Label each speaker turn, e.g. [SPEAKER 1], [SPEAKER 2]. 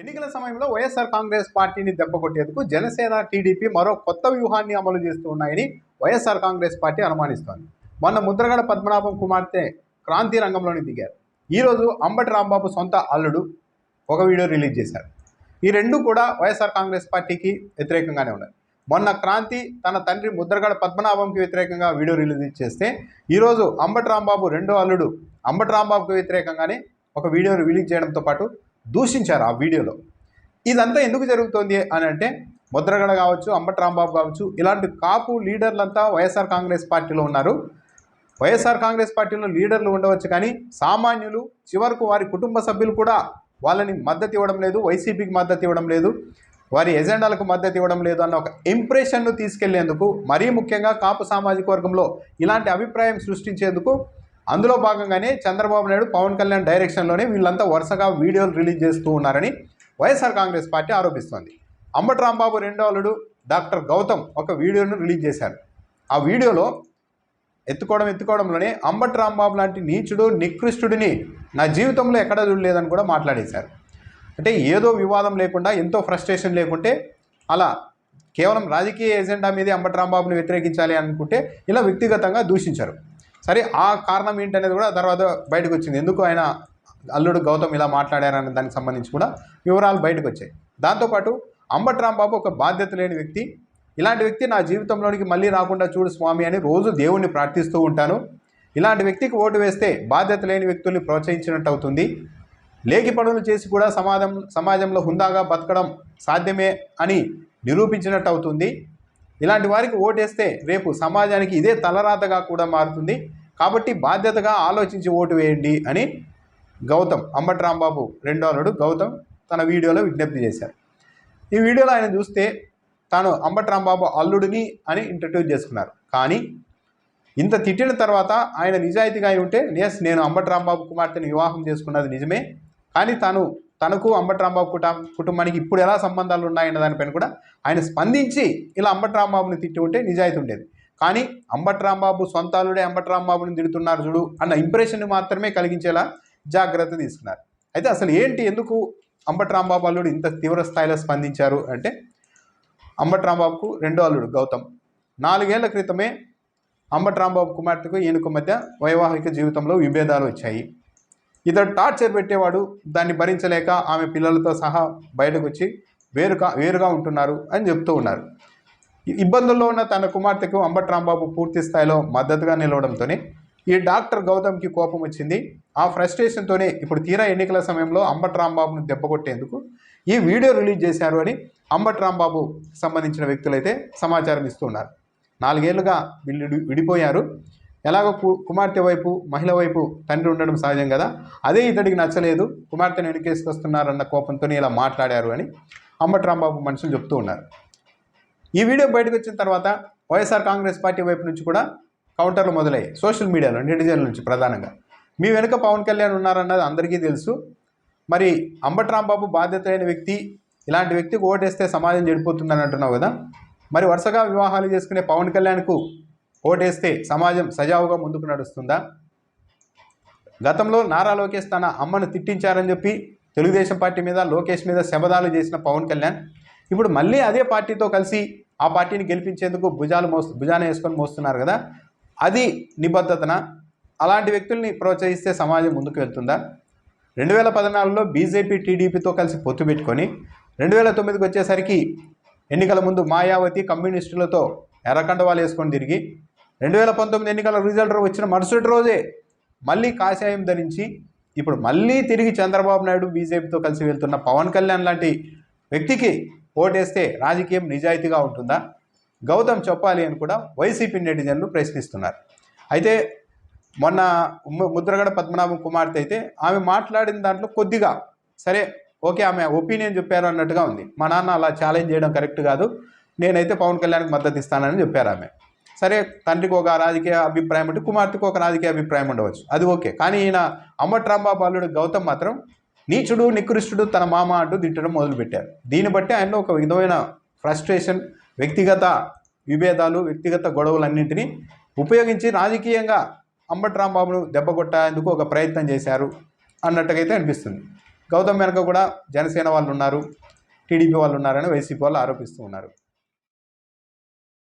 [SPEAKER 1] ఎన్నికల సమయంలో వైఎస్ఆర్ కాంగ్రెస్ పార్టీని దెబ్బకొట్టేందుకు జనసేన టీడీపీ మరో కొత్త వ్యూహాన్ని అమలు చేస్తూ ఉన్నాయని వైఎస్ఆర్ కాంగ్రెస్ పార్టీ అనుమానిస్తోంది. మొన్న ముద్రగడ పద్మనాభం కుమార్తె క్రాంతి రంగంలోని దిగారు. ఈరోజు అంబటి రాంబాబు సొంత అల్లుడు ఒక వీడియో రిలీజ్ చేశారు. ఈ రెండు కూడా వైఎస్ఆర్ కాంగ్రెస్ పార్టీకి వ్యతిరేకంగానే ఉన్నాయి. మొన్న క్రాంతి తన తండ్రి ముద్రగడ పద్మనాభంకి వ్యతిరేకంగా వీడియో రిలీజ్ చేస్తే ఈరోజు అంబటి రాంబాబు రెండో అల్లుడు అంబటి రాంబాబుకి వ్యతిరేకంగానే ఒక వీడియో రిలీజ్ చేయడంతో పాటు దూషించారు ఆ వీడియోలో. ఇదంతా ఎందుకు జరుగుతోంది అని అంటే ముద్రగడ కావచ్చు అంబటి రాంబాబు కావచ్చు ఇలాంటి కాపు లీడర్లంతా వైఎస్ఆర్ కాంగ్రెస్ పార్టీలో ఉన్నారు. వైఎస్ఆర్ కాంగ్రెస్ పార్టీలో లీడర్లు ఉండవచ్చు కానీ సామాన్యులు చివరకు వారి కుటుంబ సభ్యులు కూడా వాళ్ళని మద్దతు ఇవ్వడం లేదు వైసీపీకి మద్దతు ఇవ్వడం లేదు వారి ఎజెండాలకు మద్దతు ఇవ్వడం లేదు అన్న ఒక ఇంప్రెషన్ను తీసుకెళ్ళేందుకు మరీ ముఖ్యంగా కాపు సామాజిక వర్గంలో ఇలాంటి అభిప్రాయం సృష్టించేందుకు అందులో భాగంగానే చంద్రబాబు నాయుడు పవన్ కళ్యాణ్ డైరెక్షన్లోనే వీళ్ళంతా వరుసగా వీడియోలు రిలీజ్ చేస్తూ ఉన్నారని వైఎస్ఆర్ కాంగ్రెస్ పార్టీ ఆరోపిస్తోంది. అంబటి రాంబాబు రెండో అల్లుడు డాక్టర్ గౌతమ్ ఒక వీడియోను రిలీజ్ చేశారు. ఆ వీడియోలో ఎత్తుకోవడం ఎత్తుకోవడంలోనే అంబటి రాంబాబు లాంటి నీచుడు నికృష్టుడిని నా జీవితంలో ఎక్కడా చూడలేదని కూడా మాట్లాడేశారు. అంటే ఏదో వివాదం లేకుండా ఎంతో ఫ్రస్ట్రేషన్ లేకుంటే అలా కేవలం రాజకీయ ఎజెండా మీదే అంబటి రాంబాబుని వ్యతిరేకించాలి అనుకుంటే ఇలా వ్యక్తిగతంగా దూషించారు. సరే ఆ కారణం ఏంటనేది కూడా తర్వాత బయటకు వచ్చింది ఎందుకు ఆయన అల్లుడు గౌతమ్ ఇలా మాట్లాడారనే దానికి సంబంధించి కూడా వివరాలు బయటకు వచ్చాయి దాంతోపాటు అంబట్ రాంబాబు ఒక బాధ్యత లేని వ్యక్తి. ఇలాంటి వ్యక్తి నా జీవితంలోనికి మళ్ళీ రాకుండా చూడు స్వామి అని రోజు దేవుణ్ణి ప్రార్థిస్తూ ఉంటాను. ఇలాంటి వ్యక్తికి ఓటు వేస్తే బాధ్యత లేని వ్యక్తుల్ని ప్రోత్సహించినట్టు అవుతుంది. లేకి పనులు చేసి కూడా సమాజం సమాజంలో హుందాగా బతకడం సాధ్యమే అని నిరూపించినట్టు అవుతుంది. ఇలాంటి వారికి ఓటేస్తే రేపు సమాజానికి ఇదే తలరాతగా కూడా మారుతుంది. కాబట్టి బాధ్యతగా ఆలోచించి ఓటు వేయండి అని గౌతమ్ అంబటి రాంబాబు రెండో అల్లుడు గౌతమ్ తన వీడియోలో విజ్ఞప్తి చేశారు. ఈ వీడియోలో ఆయన చూస్తే తాను అంబటి రాంబాబు అల్లుడిని అని ఇంట్రడ్యూస్ చేసుకున్నారు. కానీ ఇంత తిట్టిన తర్వాత ఆయన నిజాయితీగా అయి ఉంటే ఎస్ నేను అంబటి రాంబాబు కుమార్తెను వివాహం చేసుకున్నది నిజమే. కానీ తాను తనకు అంబటి రాంబాబు కుటుంబ కుటుంబానికి ఇప్పుడు ఎలా సంబంధాలు ఉన్నాయన్న దానిపైన కూడా ఆయన స్పందించి ఇలా అంబటి రాంబాబుని తిట్టి ఉంటే నిజాయితీ ఉండేది. కానీ అంబటి రాంబాబు సొంత అల్లుడే రాంబాబుని తిడుతున్నారు చూడు అన్న ఇంప్రెషన్ మాత్రమే కలిగించేలా జాగ్రత్త తీసుకున్నారు. అయితే అసలు ఏంటి ఎందుకు అంబటి రాంబాబు అల్లుడు ఇంత తీవ్ర స్థాయిలో స్పందించారు అంటే అంబటి రాంబాబుకు రెండో అల్లుడు గౌతమ్. నాలుగేళ్ళ క్రితమే అంబటి రాంబాబు కుమార్తెకు ఈయనకు మధ్య వైవాహిక జీవితంలో విభేదాలు వచ్చాయి. ఇతడు టార్చర్ పెట్టేవాడు దాన్ని భరించలేక ఆమె పిల్లలతో సహా బయటకు వచ్చి వేరుగా వేరుగా ఉంటున్నారు అని చెప్తూ ఉన్నారు. ఇబ్బందుల్లో ఉన్న తన కుమార్తెకు అంబట్ రాంబాబు పూర్తి స్థాయిలో మద్దతుగా నిలవడంతోనే ఈ డాక్టర్ గౌతమ్కి కోపం వచ్చింది. ఆ ఫ్రస్ట్రేషన్తోనే ఇప్పుడు తీరా ఎన్నికల సమయంలో అంబట్ రాంబాబును దెబ్బకొట్టేందుకు ఈ వీడియో రిలీజ్ చేశారు అని అంబట్ రాంబాబు సంబంధించిన వ్యక్తులైతే సమాచారం ఇస్తున్నారు. నాలుగేళ్ళుగా వీళ్ళు విడి- విడిపోయారు. ఎలాగో కు- కుమార్తె వైపు మహిళ వైపు తండ్రి ఉండడం సహజం కదా? అదే ఇతడికి నచ్చలేదు. కుమార్తెను వెనుకేసుకొస్తున్నారన్న కోపంతో ఇలా మాట్లాడారు అని అంబట్ రాంబాబు మనుషులు చెప్తూ ఉన్నారు. ఈ వీడియో బయటకు వచ్చిన తర్వాత వైఎస్ఆర్ కాంగ్రెస్ పార్టీ వైపు నుంచి కూడా కౌంటర్లు మొదలయ్యాయి. సోషల్ మీడియాలో నెటిజన్ల నుంచి ప్రధానంగా. మీ వెనుక పవన్ కళ్యాణ్ ఉన్నారన్నది అందరికీ తెలుసు. మరి అంబటి రాంబాబు బాధ్యత వ్యక్తి ఇలాంటి వ్యక్తికి ఓటేస్తే సమాజం చెడిపోతుందని అంటున్నావు కదా? మరి వరుసగా వివాహాలు చేసుకునే పవన్ కళ్యాణ్కు ఓటేస్తే సమాజం సజావుగా ముందుకు నడుస్తుందా? గతంలో నారా లోకేష్ తన అమ్మను తిట్టించారని చెప్పి తెలుగుదేశం పార్టీ మీద లోకేష్ మీద శబదాలు చేసిన పవన్ కళ్యాణ్ ఇప్పుడు మళ్ళీ అదే పార్టీతో కలిసి ఆ పార్టీని గెలిపించేందుకు భుజాలు మోస్తు భుజాన వేసుకొని మోస్తున్నారు కదా అది నిబద్ధతన? అలాంటి వ్యక్తుల్ని ప్రోత్సహిస్తే సమాజం ముందుకు వెళ్తుందా? రెండు వేల పద్నాలుగులో బీజేపీ టీడీపీతో కలిసి పొత్తు పెట్టుకొని రెండు వేల తొమ్మిదికి వచ్చేసరికి ఎన్నికల ముందు మాయావతి కమ్యూనిస్టులతో ఎర్రకండవాలు వేసుకొని తిరిగి రెండు వేల పంతొమ్మిది ఎన్నికల రిజల్ట్ వచ్చిన మరుసటి రోజే మళ్ళీ కాషాయం ధరించి ఇప్పుడు మళ్ళీ తిరిగి చంద్రబాబు నాయుడు బీజేపీతో కలిసి వెళ్తున్న పవన్ కళ్యాణ్ లాంటి వ్యక్తికి ఓటేస్తే రాజకీయం నిజాయితీగా ఉంటుందా? గౌతమ్ చెప్పాలి అని కూడా వైసీపీ నెటిజన్లు ప్రశ్నిస్తున్నారు. అయితే మొన్న ముద్రగడ పద్మనాభం కుమార్తె అయితే ఆమె మాట్లాడిన దాంట్లో కొద్దిగా సరే ఓకే ఆమె ఒపీనియన్ చెప్పారు అన్నట్టుగా ఉంది. మా నాన్న అలా ఛాలెంజ్ చేయడం కరెక్ట్ కాదు. నేనైతే పవన్ కళ్యాణ్కి మద్దతు ఇస్తానని చెప్పారు ఆమె. సరే తండ్రికి ఒక రాజకీయ అభిప్రాయం ఉంటే కుమార్తెకు ఒక రాజకీయ అభిప్రాయం ఉండవచ్చు. అది ఓకే. కానీ ఈయన అమ్మటి రాంబాబు అల్లుడు గౌతమ్ మాత్రం నీచుడు నికృష్టుడు తన మామ అంటూ తిట్టడం మొదలుపెట్టారు. దీన్ని బట్టి ఆయనలో ఒక విధమైన ఫ్రస్ట్రేషన్ వ్యక్తిగత విభేదాలు వ్యక్తిగత గొడవలన్నింటినీ ఉపయోగించి రాజకీయంగా అంబట్ రాంబాబును దెబ్బ కొట్టేందుకు ఒక ప్రయత్నం చేశారు అన్నట్టుగైతే అనిపిస్తుంది. గౌతమ్ వెనక కూడా జనసేన వాళ్ళు ఉన్నారు టీడీపీ వాళ్ళు ఉన్నారని వైసీపీ వాళ్ళు ఆరోపిస్తూ ఉన్నారు.